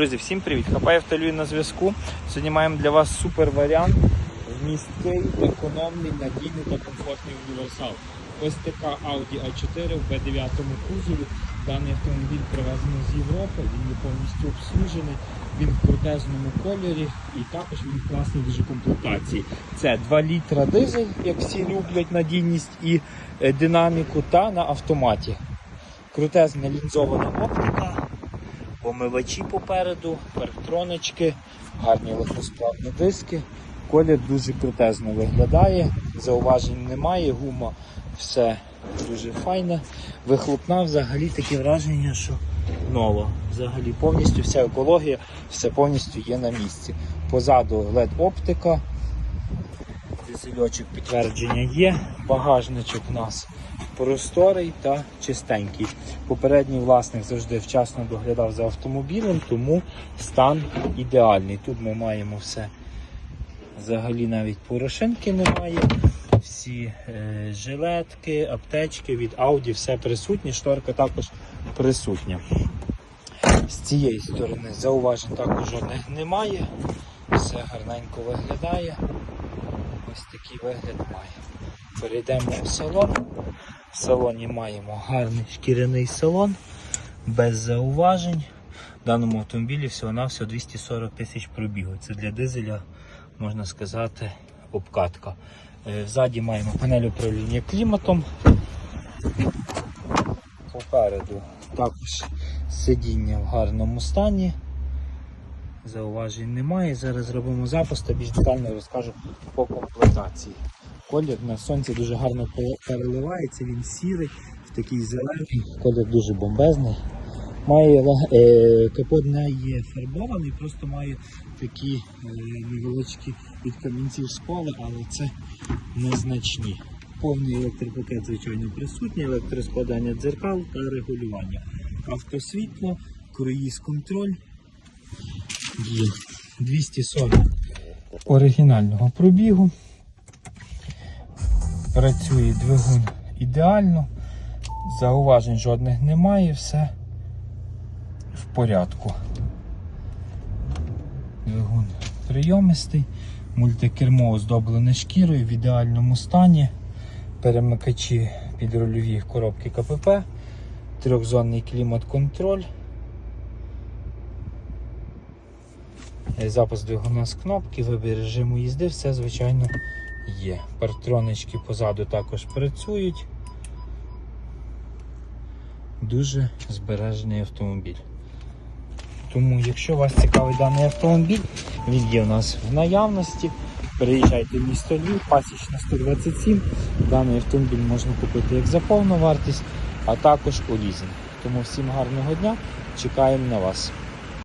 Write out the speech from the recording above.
Друзі, всім привіт! Хапаєв Талюй на зв'язку. Сьогодні маємо для вас супер варіант. Вмісткий, економний, надійний та комфортний універсал. Ось така Audi A4 в B9 кузові. Даний автомобіль привезено з Європи, він є повністю обслужений, він в крутезному кольорі і також він в класній дуже комплектації. Це 2 літра дизель, як всі люблять надійність і е, динаміку, та на автоматі. Крутезна лінзована оптика, помивачі попереду, парктронички, гарні легкосплавні диски. Колір дуже крутезно виглядає, зауважень немає, гума все дуже файне. Вихлопна взагалі таке враження, що нова. Взагалі повністю вся екологія, все повністю є на місці. Позаду LED оптика, дизельочок підтвердження є, багажничок у нас просторий та чистенький. Попередній власник завжди вчасно доглядав за автомобілем, тому стан ідеальний. Тут ми маємо все. Взагалі навіть порошинки немає. Всі е, жилетки, аптечки від Audi, все присутнє, шторка також присутня. З цієї сторони зауважень також жодних немає. Все гарненько виглядає. Ось такий вигляд має. Перейдемо в салон. В салоні маємо гарний шкіряний салон, без зауважень. В даному автомобілі всього-навсього 240 тисяч пробігу. Це для дизеля, можна сказати, обкатка. Е, Ззаді маємо панель управління кліматом. Попереду також сидіння в гарному стані. Зауважень немає. Зараз зробимо запуск та більш детально розкажу по комплектації. Колір на сонці дуже гарно переливається, він сірий, в такий зелений, колір дуже бомбезний. Має е, капот не є фарбований, просто має такі е, невеличкі від камінців сколи, але це незначні. Повний електропакет, звичайно, присутній, електроскладання дзеркал та регулювання. Автосвітло, круїз контроль. Є 240 оригінального пробігу. Працює двигун ідеально, зауважень жодних немає, все в порядку. Двигун прийомистий, мультикермо оздоблене шкірою в ідеальному стані, перемикачі підрульові коробки КПП, трьохзонний клімат-контроль. Е, Запуск двигуна з кнопки, вибір режиму їзди, все звичайно є. Партронички позаду також працюють. Дуже збережений автомобіль. Тому, якщо вас цікавий даний автомобіль, він є у нас в наявності. Приїжджайте в місто Львів, пасічна 127. Даний автомобіль можна купити як за повну вартість, а також у лізинг. Тому всім гарного дня, чекаємо на вас.